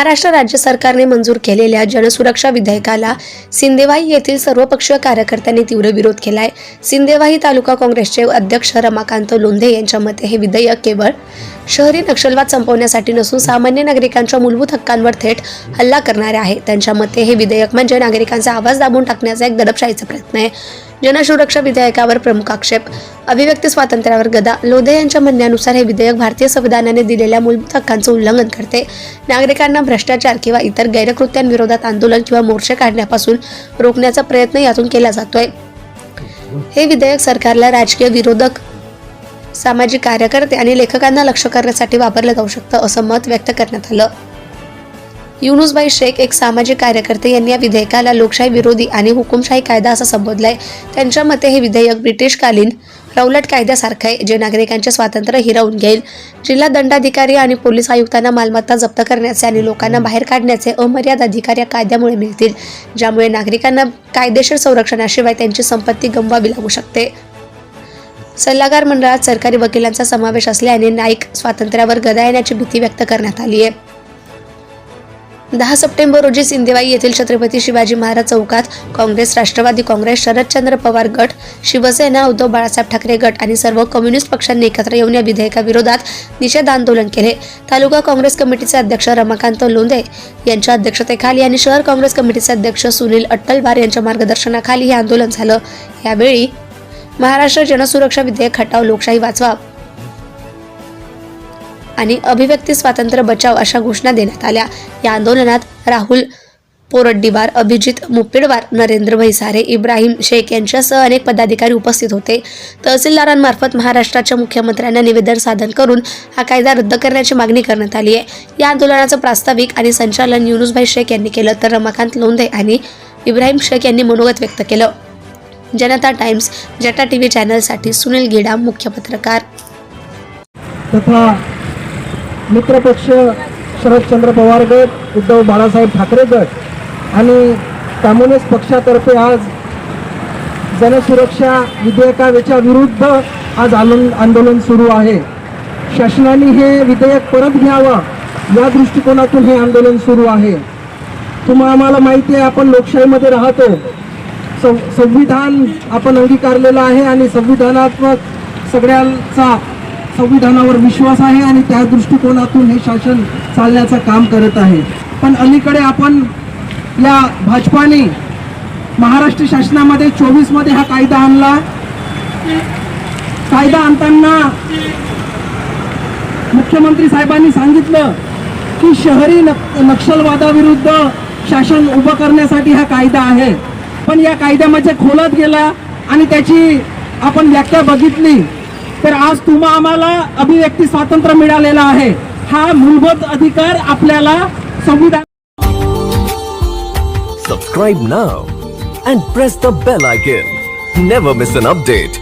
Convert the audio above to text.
महाराष्ट्र राज्य सरकारने मंजूर केलेल्या जनसुरक्षा विधेयकाला सिंदेवाही येथील सर्वपक्षीय कार्यकर्त्यांनी तीव्र विरोध केला आहे सिंदेवाही तालुका काँग्रेसचे अध्यक्ष रमाकांत लोंधे यांच्या मते हे विधेयक केवळ शहरी नक्षलवाद संपवण्यासाठी नसून सामान्य नागरिकांच्या मूलभूत हक्कांवर थेट हल्ला करणारे आहे. त्यांच्या मते हे विधेयक म्हणजे नागरिकांचा आवाज दाबून टाकण्याचा एक दडपशाहीचा प्रयत्न आहे. जनसुरक्षा विधेयकावर प्रमुख आक्षेप. अभिव्यक्ती स्वातंत्र्यावर गदा. लोधे यांच्या म्हणण्यानुसार हे विधेयक भारतीय संविधानाने दिलेल्या मूलभूत हक्कांचं उल्लंघन करते. नागरिकांना भ्रष्टाचार किंवा इतर गैरकृत्यांविरोधात आंदोलन किंवा मोर्चे काढण्यापासून रोखण्याचा प्रयत्न यातून केला जातोय. हे विधेयक सरकारला राजकीय विरोधक सामाजिक कार्यकर्ते आणि लेखकांना लक्ष करण्यासाठी वापरलं जाऊ शकतं असं मत व्यक्त करण्यात आलं. युनुसबाई शेख एक सामाजिक कार्यकर्ते यांनी या विधेयकाला लोकशाही विरोधी आणि हुकुमशाही कायदा असं संबोधलंय. त्यांच्या मते हे विधेयक ब्रिटिशकालीन रौलट कायद्यासारखं आहे जे नागरिकांचे स्वातंत्र्य हिरावून घेईल. जिल्हा दंडाधिकारी आणि पोलीस आयुक्तांना मालमत्ता जप्त करण्याचे आणि लोकांना बाहेर काढण्याचे अमर्याद अधिकार या कायद्यामुळे मिळतील ज्यामुळे नागरिकांना कायदेशीर संरक्षणाशिवाय त्यांची संपत्ती गमवावी लागू शकते. सल्लागार मंडळात सरकारी वकिलांचा समावेश असल्याने नाईक स्वातंत्र्यावर गदा येण्याची भीती व्यक्त करण्यात आली आहे. दहा सप्टेंबर रोजी सिंदेवाई येथील छत्रपती शिवाजी महाराज चौकात काँग्रेस राष्ट्रवादी काँग्रेस शरदचंद्र पवार गट शिवसेना उद्धव बाळासाहेब ठाकरे गट आणि सर्व कम्युनिस्ट पक्षांनी एकत्र येऊन या विधेयकाविरोधात निषेध आंदोलन केले. तालुका काँग्रेस कमिटीचे अध्यक्ष रमाकांत लोंदे यांच्या अध्यक्षतेखाली आणि शहर काँग्रेस कमिटीचे अध्यक्ष सुनील अट्टलवार यांच्या मार्गदर्शनाखाली हे आंदोलन झालं. यावेळी महाराष्ट्र जनसुरक्षा विधेयक हटाव लोकशाही वाचवा आणि अभिव्यक्ती स्वातंत्र्य बचाव अशा घोषणा देण्यात आल्या. या आंदोलनात राहुल पोरड्डीवार अभिजित मुप्पिडवार नरेंद्र भैसारे इब्राहिम शेख यांच्यासह अनेक पदाधिकारी उपस्थित होते. तहसीलदारांमार्फत महाराष्ट्राच्या मुख्यमंत्र्यांना निवेदन सादर करून हा कायदा रद्द करण्याची मागणी करण्यात आली आहे. या आंदोलनाचं प्रास्ताविक आणि संचालन युनुसभाई शेख यांनी केलं तर रमाकांत लोंधे आणि इब्राहिम शेख यांनी मनोगत व्यक्त केलं. जनता टाइम्स जटा टी व्ही चॅनलसाठी सुनील गिडा मुख्य पत्रकार. तथा मित्रपक्ष शरदचंद्र पवार गट उद्धव बाळासाहेब ठाकरे गट आणि कम्युनिस्ट पक्षातर्फे आज जनसुरक्षा विधेयकाच्या विरुद्ध आज आंदोलन आंदोलन सुरू आहे. शासनाने हे विधेयक परत घ्यावं या दृष्टिकोनातून हे आंदोलन सुरू आहे. तुम्हा आम्हाला माहिती आहे आपण लोकशाहीमध्ये राहतो. सं संविधान आपण अंगीकारलेलं आहे आणि संविधानात्मक सगळ्यांचा संविधानावर विश्वास आहे आणि त्या दृष्टिकोनातून हे शासन चालण्याचं काम करत आहे. पण अलीकडे आपण या भाजपाने महाराष्ट्र शासनामध्ये चोवीसमध्ये हा कायदा आणला. कायदा आणताना मुख्यमंत्री साहेबांनी सांगितलं की शहरी नक्षलवादाविरुद्ध शासन उभं करण्यासाठी हा कायदा आहे. आपण या कायद्यामध्ये खोलत गेला आणि त्याची आपण व्याख्या बघितली तर आज तुम्हा आम्हाला अभिव्यक्ती स्वातंत्र्य मिळालेला आहे. हा मूलभूत अधिकार आपल्याला संविधान subscribe now and press the bell icon never miss an update